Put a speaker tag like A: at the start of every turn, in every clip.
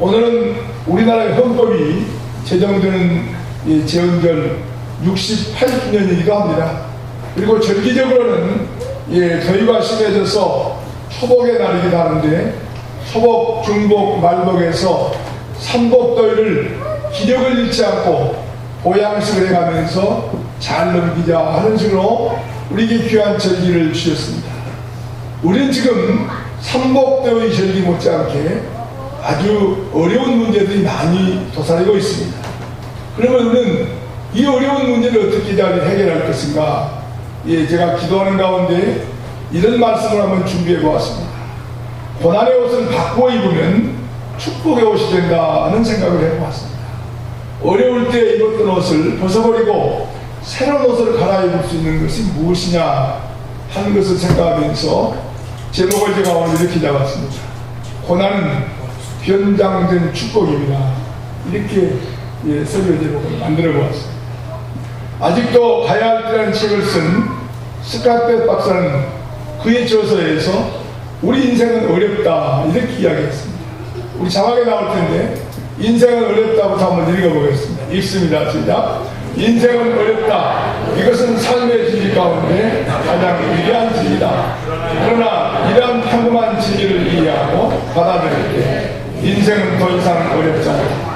A: 오늘은 우리나라의 헌법이 제정되는 이 제헌절 68주년이기도 합니다. 그리고 절기적으로는 예, 더위가 심해져서 초복의 날이기도 하는데 초복, 중복, 말복에서 삼복 더위를 기력을 잃지 않고 보양식을 해가면서 잘 넘기자 하는 식으로 우리에게 귀한 절기를 주셨습니다. 우리는 지금 삼복더위 절기 못지않게 아주 어려운 문제들이 많이 도사리고 있습니다. 그러면 우리는 이 어려운 문제를 어떻게 잘 해결할 것인가? 예, 제가 기도하는 가운데 이런 말씀을 한번 준비해 보았습니다. 고난의 옷을 바꾸어 입으면 축복의 옷이 된다는 생각을 해 보았습니다. 어려울 때 입었던 옷을 벗어버리고 새로운 옷을 갈아입을 수 있는 것이 무엇이냐 하는 것을 생각하면서 제목을 제가 오늘 이렇게 잡았습니다. 고난은 변장된 축복입니다. 이렇게 예, 설교 제목을 만들어 보았습니다. 아직도 가야 할 때라는 책을 쓴 스카트 박사는 그의 저서에서 우리 인생은 어렵다 이렇게 이야기했습니다. 우리 자막에 나올 텐데 인생은 어렵다부터 한번 읽어보겠습니다. 읽습니다. 시작. 인생은 어렵다. 이것은 삶의 진리 가운데 가장 위대한 진리다. 그러나 이러한 평범한 진리를 이해하고 받아들일 때 인생은 더 이상 어렵지 않다.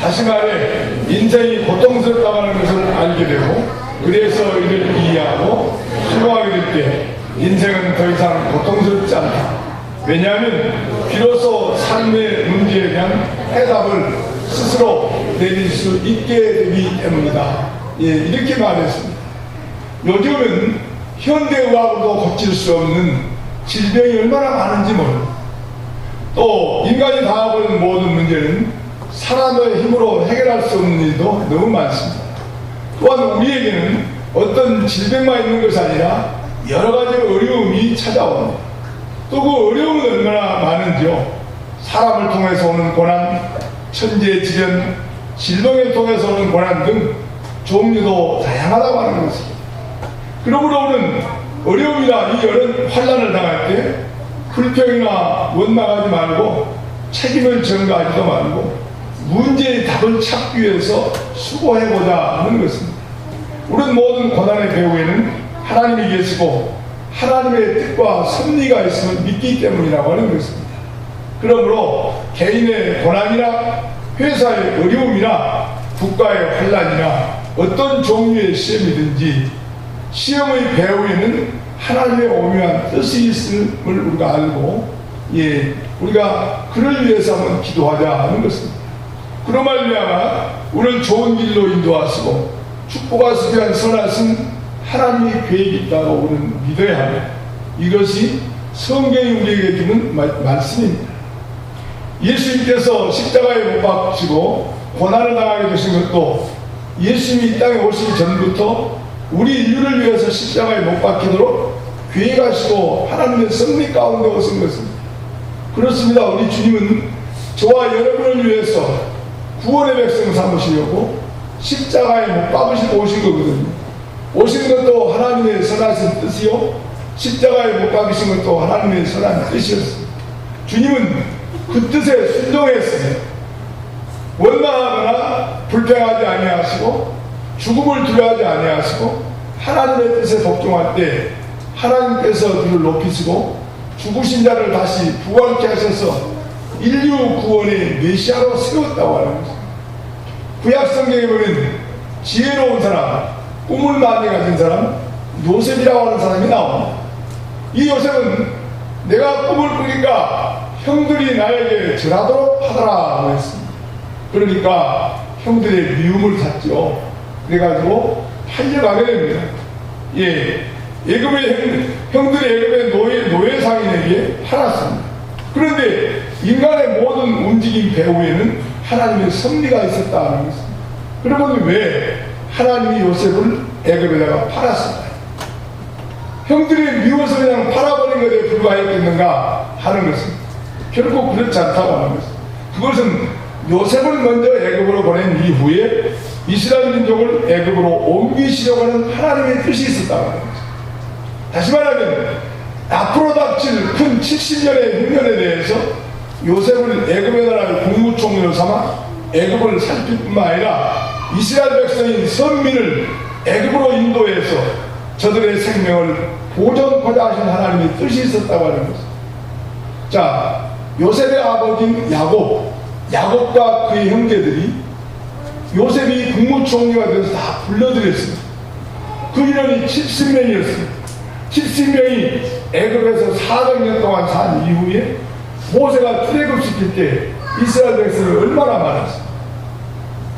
A: 다시 말해 인생이 고통스럽다고 하는 것을 알게 되고 그래서 이를 이해하고 수고하게 될 때 인생은 더 이상 고통스럽지 않다. 왜냐하면 비로소 삶의 문제에 대한 해답을 스스로 내릴 수 있게 되기 때문이다. 예, 이렇게 말했습니다. 요즘은 현대의학으로도 고칠 수 없는 질병이 얼마나 많은지 모릅니다. 또 인간이 당하고 모든 문제는 사람의 힘으로 해결할 수 없는 일도 너무 많습니다. 또한 우리에게는 어떤 질병만 있는 것이 아니라 여러 가지 어려움이 찾아옵니다. 또 그 어려움은 얼마나 많은지요. 사람을 통해서 오는 고난, 천재지변, 질병을 통해서 오는 고난 등 종류도 다양하다고 하는 것입니다. 그러므로 오는 어려움이나 이 여러 환란을 당할 때 불평이나 원망하지 말고 책임을 전가하지도 말고 문제의 답을 찾기 위해서 수고해보자 하는 것입니다. 우리는 모든 고난의 배후에는 하나님이 계시고 하나님의 뜻과 섭리가 있음을 믿기 때문이라고 하는 것입니다. 그러므로 개인의 고난이나 회사의 어려움이나 국가의 환란이나 어떤 종류의 시험이든지 시험의 배후에는 하나님의 오묘한 뜻이 있음을 우리가 알고 예 우리가 그를 위해서 한번 기도하자 하는 것입니다. 그로 말미암아 우리를 좋은 길로 인도하시고 축복하시기 위한 선하신 하나님의 계획이 있다고 우리는 믿어야 합니다. 이것이 성경이 우리에게 주는 마- 말씀입니다. 예수님께서 십자가에 못 박히고 고난을 당하게 되신 것도 예수님이 이 땅에 오시기 전부터 우리 인류를 위해서 십자가에 못 박히도록 계획하시고 하나님의 섭리 가운데 오신 것입니다. 그렇습니다. 우리 주님은 저와 여러분을 위해서 구원의 백성 삼으시려고 십자가에 못 박으시고 오신 거거든요. 오신 것도 하나님의 선하신 뜻이요. 십자가에 못 박으신 것도 하나님의 선한 뜻이었습니다. 주님은 그 뜻에 순종했으며 원망하거나 불평하지 아니하시고 죽음을 두려워하지 아니하시고 하나님의 뜻에 복종할 때 하나님께서 그를 높이시고 죽으신 자를 다시 부활케 하셔서 인류 구원의 메시아로 세웠다고 하는 것입니다. 구약 성경에 보면 지혜로운 사람, 꿈을 많이 가진 사람, 요셉이라고 하는 사람이 나옵니다. 이 요셉은 내가 꿈을 꾸니까 형들이 나에게 절하도록 하더라고 했습니다. 그러니까 형들의 미움을 샀죠. 그래가지고 팔려가게 됩니다. 예. 예금의 형, 형들이 예금의 노예, 노예상인에게 팔았습니다. 그런데 인간의 모든 움직임 배후에는 하나님의 섭리가 있었다는 것입니다. 그러면 왜 하나님이 요셉을 애굽에다가 팔았을까요? 형들이 미워서 그냥 팔아버린 것에 불과했겠는가 하는 것은 결국 그렇지 않다고 하는 것입니다. 그것은 요셉을 먼저 애굽으로 보낸 이후에 이스라엘 민족을 애굽으로 옮기시려고 하는 하나님의 뜻이 있었다고 하는 것입니다. 다시 말하면 앞으로 닥칠 큰 70년의 흉년에 대해서 요셉을 애굽의 나라의 국무총리로 삼아 애굽을 살필 뿐만 아니라 이스라엘 백성인 선민을 애굽으로 인도해서 저들의 생명을 보존하자 하신 하나님의 뜻이 있었다고 하는 것입니다. 자, 요셉의 아버지인 야곱, 야곱과 그의 형제들이 요셉이 국무총리가 되어서 다 불러들였습니다. 그 인원이 70명이었습니다. 70명이 애굽에서 400년 동안 산 이후에 모세가 출애굽시킬 때 이스라엘 백성이 얼마나 많았습니까?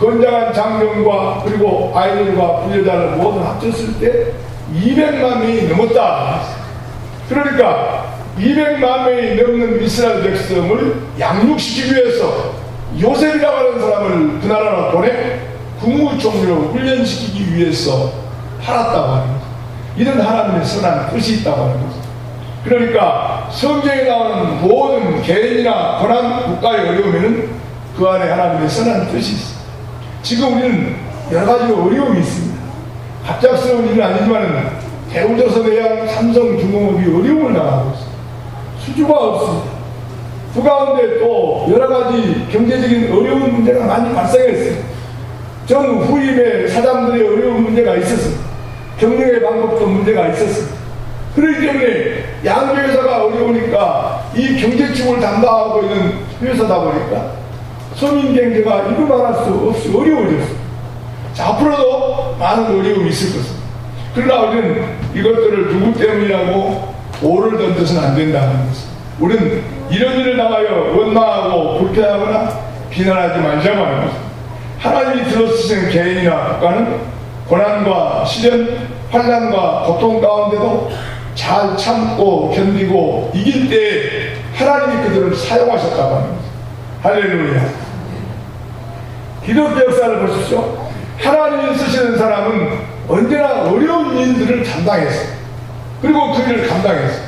A: 건장한 장병과 그리고 아이들과 불려자를 모두 합쳤을 때 200만 명이 넘었다. 그러니까 200만 명이 넘는 이스라엘 백성을 양육시키기 위해서 요셉이라고 하는 사람을 그 나라로 보내 국무총리로 훈련시키기 위해서 팔았다고 하는 거죠. 이런 하나님의 선한 뜻이 있다고 하는 거죠. 그러니까 성경에 나오는 모든 개인이나 권한 국가의 어려움에는 그 안에 하나님의 선한 뜻이 있습니다. 지금 우리는 여러 가지 어려움이 있습니다. 갑작스러운 일은 아니지만 대우조선해양 삼성중공업이 어려움을 당하고 있습니다. 수주가 없습니다. 그 가운데 또 여러 가지 경제적인 어려운 문제가 많이 발생했습니다. 전 후임의 사장들의 어려운 문제가 있었습니다. 경영의 방법도 문제가 있었습니다. 그렇기 때문에 양조회사가 어려우니까 이 경제축을 담당하고 있는 회사다 보니까 서민 경제가 이거 말할 수 없이 어려워졌습니다. 자, 앞으로도 많은 어려움이 있을 것입니다. 그러나 우리는 이것들을 누구 때문이라고 오를 던져서는 안 된다는 것입니다. 우리는 이런 일을 당하여 원망하고 불쾌하거나 비난하지 말자고 하는 것입니다. 하나님이 들어쓰신 개인이나 국가는 고난과 시련, 환난과 고통 가운데도 잘 참고 견디고 이길 때 하나님이 그들을 사용하셨다고 것입니다. 할렐루야. 기독교 역사를 보십시오. 하나님이 쓰시는 사람은 언제나 어려운 일들을 담당했어요. 그리고 그 일을 감당했어요.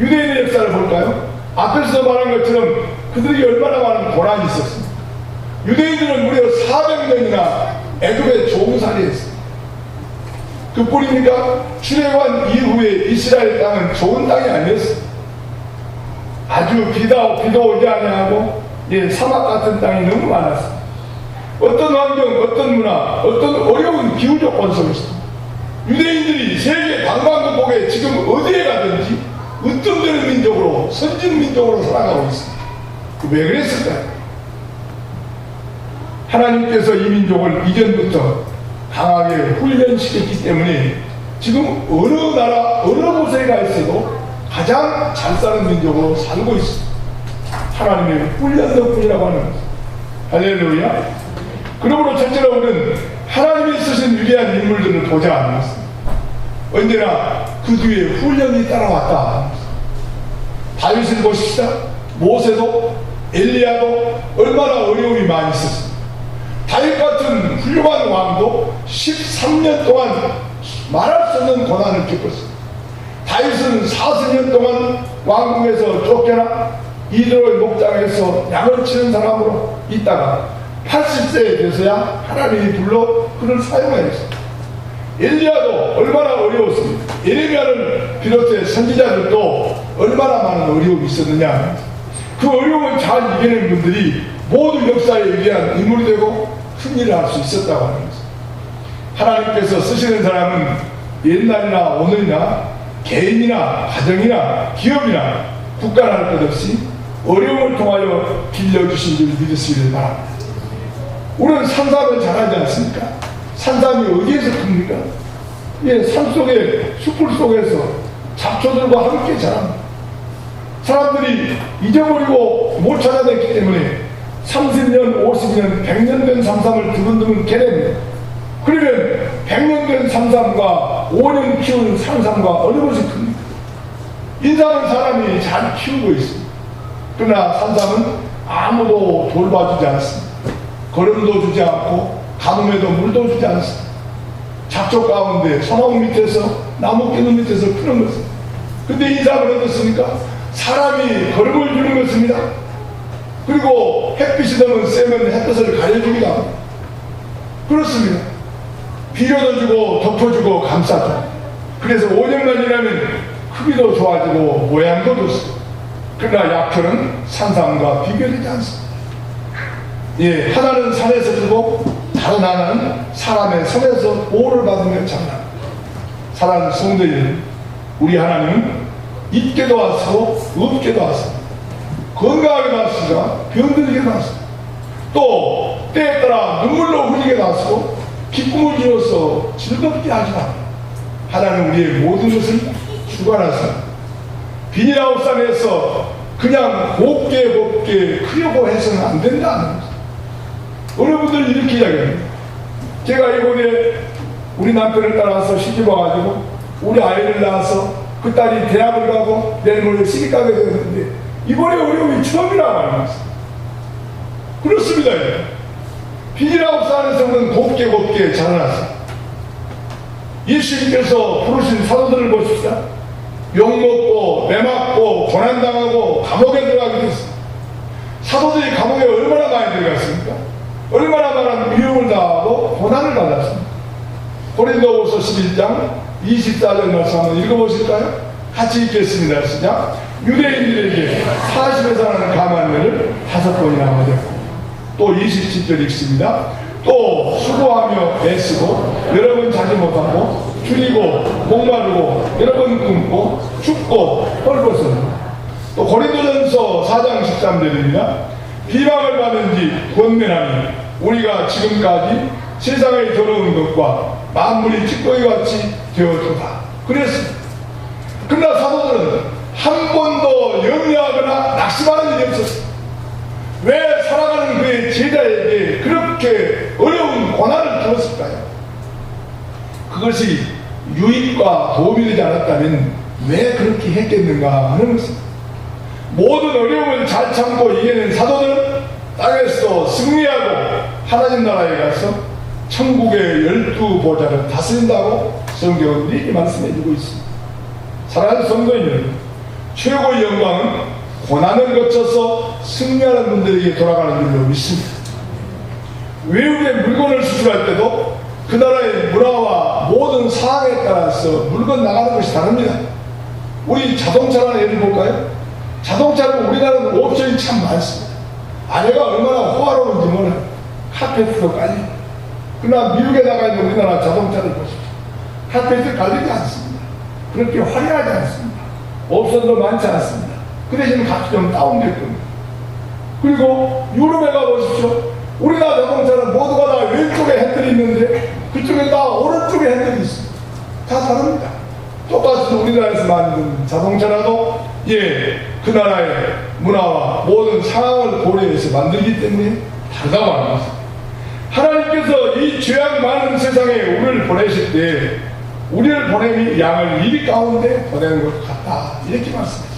A: 유대인의 역사를 볼까요? 앞에서 말한 것처럼 그들이 얼마나 많은 고난이 있었습니다. 유대인들은 무려 400년이나 애굽에 종살이했어요. 그 꼴입니까? 출애굽한 이후에 이스라엘 땅은 좋은 땅이 아니었어요. 아주 비다 비도 오지 아니하고 예, 사막 같은 땅이 너무 많았어요. 어떤 환경, 어떤 문화, 어떤 어려운 기후 조건 속에서 유대인들이 세계 관광국에 지금 어디에 가든지 으뜸되는 민족으로 선진 민족으로 살아가고 있습니다. 그왜 그랬을까요? 하나님께서 이 민족을 이전부터 강하게 훈련시켰기 때문에 지금 어느 나라 어느 곳에 가 있어도 가장 잘 사는 민족으로 살고 있습니다. 하나님의 훈련 덕분이라고 하는 것입니다. 할렐루야. 그러므로 첫째로 우리는 하나님이 쓰신 위대한 인물들을 보지 않았습니다. 언제나 그 뒤에 훈련이 따라왔다. 다윗을 보십시다. 모세도 엘리야도 얼마나 어려움이 많이 있었습니다. 다윗 같은 훌륭한 왕도 13년 동안 말할 수 없는 고난을 겪었습니다. 다윗은 40년 동안 왕궁에서 쫓겨나 이도의 목장에서 양을 치는 사람으로 있다가 80세에 돼서야 하나님이 불러 그를 사용하였습니다. 엘리야도 얼마나 어려웠습니까? 예레미야를 비롯해 선지자들도 얼마나 많은 어려움이 있었느냐. 그 어려움을 잘 이겨낸 분들이 모두 역사에 위대한 인물이 되고 큰 일을 할 수 있었다고 하는 것입니다. 하나님께서 쓰시는 사람은 옛날이나 오늘이나 개인이나 가정이나 기업이나 국가나 할 것 없이 어려움을 통하여 길려주신 줄 믿으시기를 바랍니다. 우리는 산삼을 잘하지 않습니까? 산삼이 어디에서 큽니까? 예, 산 속에, 숲을 속에서 잡초들과 함께 자랍니다. 사람들이 잊어버리고 못 찾아냈기 때문에 30년, 50년, 100년 된 삼삼을 두근두근 캐냅니다. 그러면 100년 된 삼삼과 5년 키운 삼삼과 어느 것이 큽니까? 인삼은 사람이 잘 키우고 있습니다. 그러나 산삼은 아무도 돌봐주지 않습니다. 거름도 주지 않고 가뭄에도 물도 주지 않습니다. 잡초 가운데 소나무 밑에서 나무 깨는 밑에서 크는 것입니다. 근데 인삼은 어떻습니까? 사람이 거름을 주는 것입니다. 그리고 햇빛이 세면 햇볕을 가려주기도 합니다. 그렇습니다. 비료도 주고 덮어주고 감싸줘. 그래서 5년만 지나면 크기도 좋아지고 모양도 좋습니다. 그러나 약효는 산삼과 비교되지 않습니다. 예, 하나는 산에서 주고 다른 하나는 사람의 손에서 보호를 받으며 장난. 사랑하는 성도님, 우리 하나님은 있게도 하시고 없게도 하십니다. 건강하게 하시가 병들게 하십니다. 또 때에 따라 눈물로 흘리게 하시고 기쁨을 주어서 즐겁게 하시다. 하나님 우리의 모든 것을 주관하십니다. 비닐하우스 안에서 그냥 곱게 곱게 크려고 해서는 안 거죠. 여러분들 이렇게 이야기합니다. 제가 이번에 우리 남편을 따라서 시집 와가지고 우리 아이를 낳아서 그 딸이 대학을 가고 내일 모레 시집 가게 되는데 이번에 어려움이 처음이라 말입니다. 그렇습니다. 비닐하우스 안에서는 곱게 곱게 자라났어요. 예수님께서 부르신 사도들을 보십시다. 욕먹고 매맞고 고난당하고 감옥에 들어가게 됐습니다. 사도들이 감옥에 얼마나 많이 들어갔습니까? 얼마나 많은 미움을 당하고 고난을 받았습니다. 고린도후서 11장 24절 말씀 한번 읽어보실까요? 같이 읽겠습니다. 시작. 유대인들에게 40에서 하는 감한매를 다섯 번이나 맞았고 또 27절 읽습니다. 또 수고하며 애쓰고 여러 번 자지 못하고 줄이고 목마르고 여러 번 굶고 춥고 헐벗은 또 고린도전서 4장 13절입니다. 비방을 받은지 권면하니 우리가 지금까지 세상에 들어온 것과 만물이 찌꺼기 같이 되어도다. 그랬습니다. 그러나 사도들은 한 번도 염려하거나 낙심하는 일이 없었습니다. 왜 살아가는 그의 제자에게 그렇게 어려운 고난을 주었을까요? 그것이 유익과 도움이 되지 않았다면 왜 그렇게 했겠는가 하는 것입니다. 모든 어려움을 잘 참고 이겨낸 사도들은 땅에서 승리하고 하나님 나라에 가서 천국의 열두 보좌를 다스린다고 성경은 이렇게 말씀해 주고 있습니다. 사랑하는 성도인 여러분, 최고의 영광은 고난을 거쳐서 승리하는 분들에게 돌아가는 줄로 믿습니다. 외국에 물건을 수출할 때도 그 나라의 문화와 모든 상황에 따라서 물건 나가는 것이 다릅니다. 우리 자동차라는 예를 볼까요? 자동차는 우리나라는 옵션이 참 많습니다. 아내가 얼마나 호화로운지 몰라. 깔리고. 그러나 미국에 나가 있는 우리나라 자동차를 보십시오. 카페트 깔리지 않습니다. 그렇게 화려하지 않습니다. 옵션도 많지 않습니다. 그 대신 값이 좀 다운될 겁니다. 그리고 유럽에 가보십시오. 우리나라 자동차는 모두가 다 왼쪽에 핸들이 있는데 그쪽에 다 오른쪽에 핸들이 있습니다. 다 다릅니다. 똑같이 우리나라에서 만든 자동차라도 예, 그 나라의 문화와 모든 상황을 고려해서 만들기 때문에 다르다고 하는 것입니다. 하나님께서 이 죄악 많은 세상에 우리를 보내실 때 우리를 보내니 양을 이리 가운데 보내는 것 같다. 이렇게 말씀했습니다.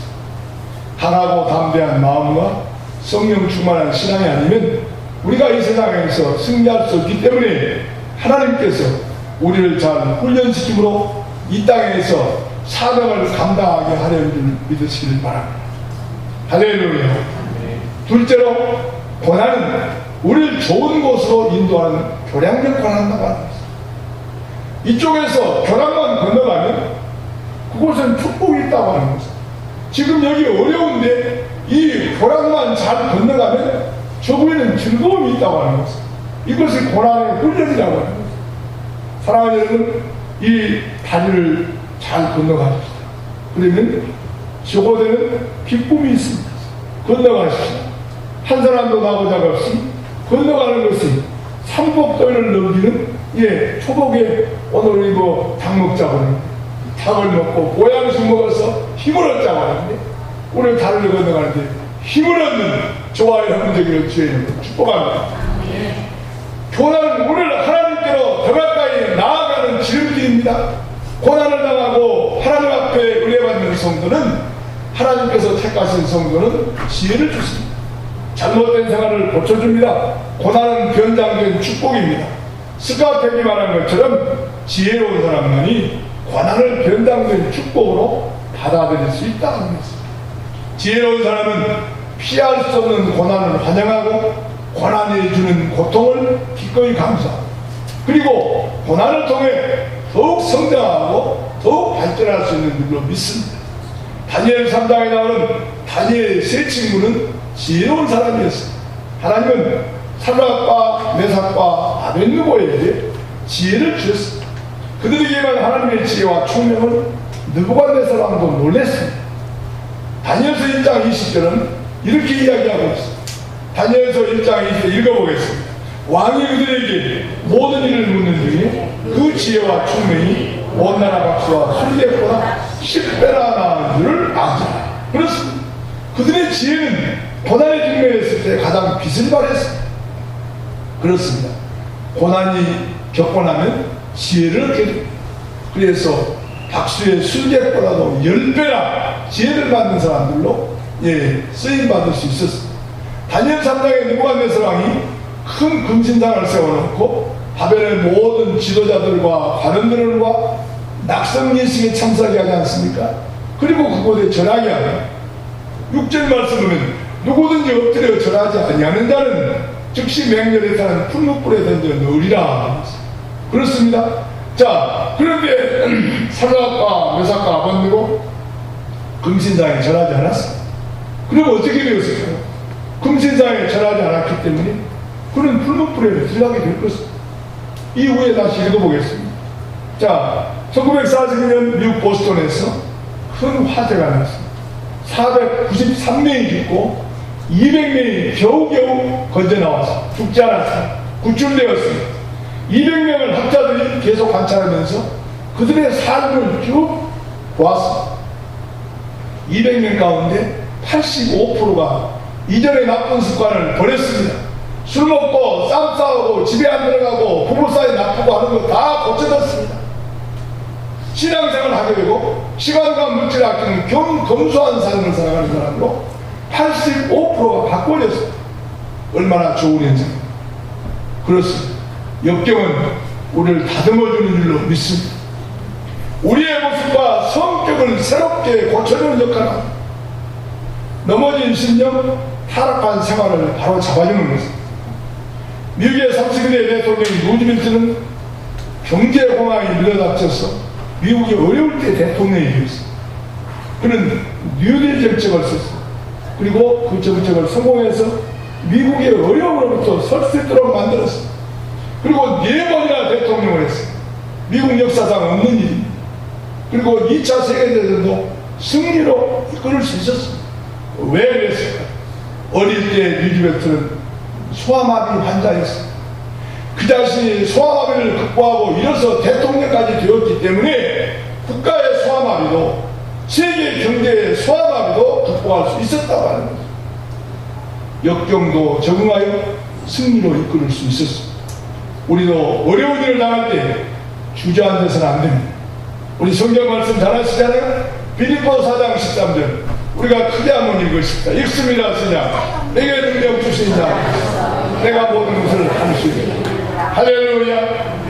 A: 강하고 담대한 마음과 성령 충만한 신앙이 아니면 우리가 이 세상에서 승리할 수 없기 때문에 하나님께서 우리를 잘 훈련시킴으로 이 땅에서 사명을 감당하게 하려는 줄 믿으시길 바랍니다. 할렐루야. 둘째로 고난은 우리를 좋은 곳으로 인도하는 교량 역할을 한다고 하는 것입니다. 이쪽에서 교량만 건너가면 그곳은 축복이 있다고 하는 것입니다. 지금 여기 어려운데 이 교량만 잘 건너가면 저구에는 즐거움이 있다고 하는 것입니다. 이것이 고난의 훈련이라고 하는 것입니다. 사랑하는 여러분, 이 다리를 잘 건너가십시다. 그러면 저곳에는 기쁨이 있습니다. 건너가십시다. 한 사람도 나고자가 없이 건너가는 것이 삼복도를 넘기는 예 초복에 오늘 이거 닭 먹자고 하는데 닭을 먹고 보양식 먹어서 힘을 얻자고 하는데 오늘 다리를 건너가는데 힘을 얻는 좋아요 형제기를 주의 축복합니다. 교단은 우리를 하나님께로 더 가까이 나아가는 지름길입니다. 고난을 당하고 하나님 앞에 의뢰받는 성도는 하나님께서 택하신 성도는 지혜를 주십니다. 잘못된 생활을 고쳐줍니다. 고난은 변장된 축복입니다. 스카펙이 말한 것처럼 지혜로운 사람만이 고난을 변장된 축복으로 받아들일 수 있다는 것입니다. 지혜로운 사람은 피할 수 없는 고난을 환영하고 고난이 주는 고통을 기꺼이 감수하고 그리고 고난을 통해 더욱 성장하고 더욱 발전할 수 있는 줄로 믿습니다. 다니엘 3장에 나오는 다니엘의 세 친구는 지혜로운 사람이었어요. 하나님은 사락과 메삭과 아벤누고에게 지혜를 주셨습니다. 그들에게만 하나님의 지혜와 총명을 느부갓네살 왕도 놀랬습니다. 다니엘서 1장 20절은 이렇게 이야기하고 있습니다. 다니엘서 1장 20절 읽어보겠습니다. 왕이 그들에게 모든 일을 묻는 중에 그 지혜와 총명이 온 나라 박수와 술객보다 10배나 나은 줄을 아자. 그렇습니다. 그들의 지혜는 고난에 직면했을 때 가장 빛을 발했습니다. 그렇습니다. 고난이 겪고 나면 지혜를 얻게. 그래서 박수의 술객보다도 10배나 지혜를 받는 사람들로 예, 쓰임 받을 수 있었습니다. 다니엘 3장의 느부갓네살 왕이 큰 금신상을 세워놓고 바벨의 모든 지도자들과 관원들과 낙성 예식에 참석하게 하지 않습니까? 그리고 그곳에 절하게 하며 6절 말씀은 누구든지 엎드려 절하지 아니하는 자는 즉시 맹렬에 타는 풀무불에 던져 넣으리라. 그렇습니다. 자 그런데 사라과 메사과 아번드고 금신상에 절하지 않았습니다. 그럼 어떻게 되었을까요? 금신상에 절하지 않았기 때문에 그는 풀무불에 들어가게 될 것입니다. 이후에 다시 읽어보겠습니다. 자 1942년 미국 보스턴에서 큰 화재가 났습니다. 493명이 죽고 200명이 겨우겨우 건져 나와서 죽지 않았습니다. 구출되었습니다. 200명을 학자들이 계속 관찰하면서 그들의 삶을 쭉 보았습니다. 200명 가운데 85%가 이전의 나쁜 습관을 버렸습니다. 술 먹고 쌈 싸우고 집에 안 들어가고 부부 사이 나쁘고 하는 거 다 고쳐졌습니다. 신앙생활을 하게 되고 시간과 물질을 아끼는 겸, 검소한 삶을 살아가는 사람으로 85%가 바꿔졌습니다. 얼마나 좋은 현상입니다. 그렇습니다. 역경은 우리를 다듬어주는 줄로 믿습니다. 우리의 모습과 성격을 새롭게 고쳐주는 합니다. 넘어진 신념, 타락한 생활을 바로 잡아주는 것입니다. 미국의 31대 대통령 루즈벨트는 경제 공황이 밀어닥쳐서 미국이 어려울 때 대통령이 되었습니다. 그는 뉴딜 정책을 썼습니다. 그리고 그 정책을 성공해서 미국의 어려움으로부터 설 수 있도록 만들었습니다. 그리고 네 번이나 대통령을 했습니다. 미국 역사상 없는 일입니다. 그리고 2차 세계대전도 승리로 이끌을 수 있었습니다. 왜 그랬을까? 어릴 때 뉴지벨트는 소아마비 환자였습니다. 그 자신이 소아마비를 극복하고 이어서 대통령까지 되었기 때문에 국가의 소아마비도 세계 경제의 소아마비도 극복할 수 있었다고 하는 거죠. 역경도 적응하여 승리로 이끌을 수 있었습니다. 우리도 어려운 일을 당할 때 주저앉아서는 안 됩니다. 우리 성경 말씀 잘 아시잖아요? 빌립보 4장 13절 우리가 크게 한번 읽으십시다. 읽습니다. 시작. 내게 능력 주신 자 내가 모든 것을 할수 있다. 할렐루야.